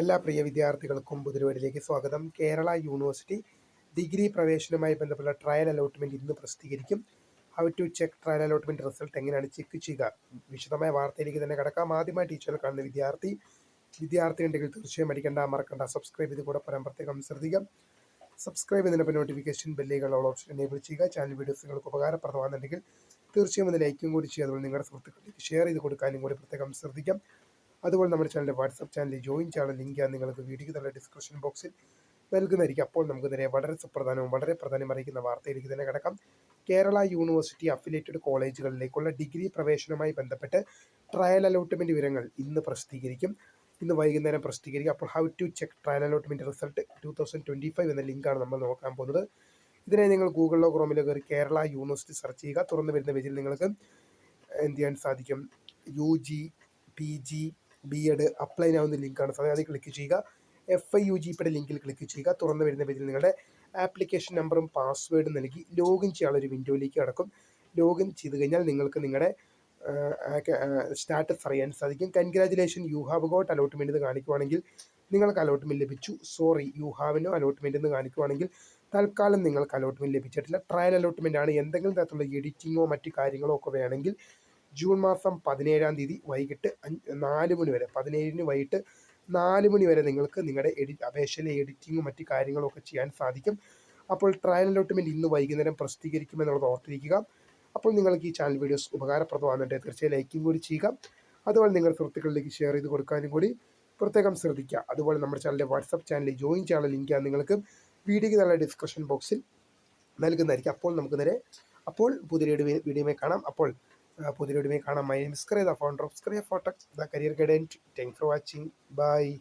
എല്ലാ പ്രിയ വിദ്യാർത്ഥികൾക്കും പുതിരുവടിലേക്ക് സ്വാഗതം. കേരള യൂണിവേഴ്സിറ്റി ഡിഗ്രി പ്രവേശനവുമായി ബന്ധപ്പെട്ട ട്രയൽ അലോട്ട്മെന്റ് ഇന്ന് പ്രസിദ്ധീകരിക്കും. How to check trial allotment result എങ്ങനെയാണ് ചെക്ക് ചെയ്യുക? വിശദമായ വാർത്തയിലേക്ക് തന്നെ കിടക്കാം. ആദ്യമായി ടീച്ചറിൽ കാണുന്ന വിദ്യാർത്ഥി വിദ്യാർത്ഥി ഉണ്ടെങ്കിൽ തീർച്ചയായും അടിക്കേണ്ട മറക്കണ്ട. സബ്സ്ക്രൈബ് ചെയ്ത് കൂടെ പറയാൻ പ്രത്യേകം ശ്രദ്ധിക്കാം. സബ്സ്ക്രൈബ് ചെയ്തതിനൊപ്പം നോട്ടിഫിക്കേഷൻ ബെല്ലുകൾ ഓൾ ഓപ്ഷൻ എനേബിൾ ചെയ്യുക. ചാനൽ വീഡിയോസ് നിങ്ങൾക്ക് ഉപകാരപ്രദമാണെന്നുണ്ടെങ്കിൽ തീർച്ചയായും ഒന്ന് ലൈക്കും കൂടി ചെയ്യുക. അതുപോലെ നിങ്ങളുടെ സുഹൃത്തുക്കളിലേക്ക് ഷെയർ ചെയ്ത് കൊടുക്കാനും കൂടി പ്രത്യേകം ശ്രദ്ധിക്കാം. അതുപോലെ നമ്മുടെ ചാനലിന്റെ വാട്സപ്പ് ചാനലിൽ ജോയിൻ ചെയ്യാനുള്ള ലിങ്ക് നിങ്ങൾക്ക് വീഡിയോയ്ക്ക് തന്നെ ഡിസ്ക്രിപ്ഷൻ ബോക്സിൽ നൽകുന്നതായിരിക്കും. അപ്പോൾ നമുക്ക് നേരെ വളരെ സുപ്രധാനവും വളരെ പ്രധാനം അറിയിക്കുന്ന വാർത്തയിലേക്ക് തന്നെ കിടക്കാം. കേരള യൂണിവേഴ്സിറ്റി അഫിലിയേറ്റഡ് കോളേജുകളിലേക്കുള്ള ഡിഗ്രി പ്രവേശനവുമായി ബന്ധപ്പെട്ട് ട്രയൽ അലോട്ട്മെന്റ് വിവരങ്ങൾ ഇന്ന് പ്രസിദ്ധീകരിക്കും. ഇന്ന് വൈകുന്നേരം പ്രസിദ്ധീകരിക്കും. അപ്പോൾ how to check trial allotment result two thousand twenty five എന്ന ലിങ്കാണ് നമ്മൾ നോക്കാൻ പോകുന്നത്. ഇതിനായി നിങ്ങൾ ഗൂഗിളിലോ ക്രോമിലോ കയറി കേരള യൂണിവേഴ്സിറ്റി സെർച്ച് ചെയ്യുക. തുറന്നു വരുന്ന പേജിൽ നിങ്ങൾക്ക് എന്ത് ചെയ്യാൻ സാധിക്കും? U G P G B Ed apply ആവുന്ന ലിങ്കാണ് സാർ അതിൽ ക്ലിക്ക് ചെയ്യുക. എഫ് ഐ യു ജി പിയുടെ ലിങ്കിൽ ക്ലിക്ക് ചെയ്യുക. തുറന്നു വരുന്ന പേജിൽ നിങ്ങളുടെ ആപ്ലിക്കേഷൻ നമ്പറും പാസ്വേഡും നൽകി ലോഗിൻ ചെയ്യാനുള്ള ഒരു വിൻഡോയിലേക്ക് കടക്കും. ലോഗിൻ ചെയ്ത് കഴിഞ്ഞാൽ നിങ്ങൾക്ക് നിങ്ങളുടെ സ്റ്റാറ്റസ് അറിയാൻ സാധിക്കും. Congratulation you have got allotment എന്ന് കാണിക്കുവാണെങ്കിൽ നിങ്ങൾക്ക് അലോട്ട്മെന്റ് ലഭിച്ചു. സോറി യു ഹാവിനോ അലോട്ട്മെന്റ് എന്ന് കാണിക്കുവാണെങ്കിൽ തൽക്കാലം നിങ്ങൾക്ക് അലോട്ട്മെന്റ് ലഭിച്ചിട്ടില്ല. ട്രയൽ അലോട്ട്മെന്റ് ആണ്. എന്തെങ്കിലും തരത്തിലുള്ള എഡിറ്റിങ്ങോ മറ്റു കാര്യങ്ങളോ ഒക്കെ വേണമെങ്കിൽ ജൂൺ മാസം പതിനേഴാം തീയതി വൈകിട്ട് നാല് മണി വരെ പതിനേഴിന് വൈകിട്ട് നാല് മണി വരെ നിങ്ങൾക്ക് നിങ്ങളുടെ എഡിറ്റ് അപേക്ഷയിലെ എഡിറ്റിങ്ങും മറ്റു കാര്യങ്ങളും ഒക്കെ ചെയ്യാൻ സാധിക്കും. അപ്പോൾ ട്രയൽ അലോട്ട്മെന്റ് ഇന്ന് വൈകുന്നേരം പ്രസിദ്ധീകരിക്കുമെന്നുള്ളത് ഓർത്തിരിക്കുക. അപ്പോൾ നിങ്ങൾക്ക് ഈ ചാനൽ വീഡിയോസ് ഉപകാരപ്രദമാകുന്നുണ്ട്. തീർച്ചയായും ലൈക്കും കൂടി ചെയ്യുക. അതുപോലെ നിങ്ങളുടെ സുഹൃത്തുക്കളിലേക്ക് ഷെയർ ചെയ്ത് കൊടുക്കാനും കൂടി പ്രത്യേകം ശ്രദ്ധിക്കുക. അതുപോലെ നമ്മുടെ ചാനലിന്റെ വാട്സപ്പ് ചാനലിൽ ജോയിൻ ചെയ്യാനുള്ള ലിങ്ക് നിങ്ങൾക്ക് വീഡിയോയ്ക്ക് നല്ല ഡിസ്ക്രിപ്ഷൻ ബോക്സിൽ നൽകുന്നതായിരിക്കും. അപ്പോൾ നമുക്ക് നേരെ അപ്പോൾ പുതിയ വീഡിയോയുമായി കാണാം. അപ്പോൾ പുതിയൊരു കാണാം മൈ നെയിം സ്ക്രേ ദ ഫൗണ്ടർ ഓഫ് സ്ക്രേ ഫോട്ടക്സ് the career guidance thank for watching bye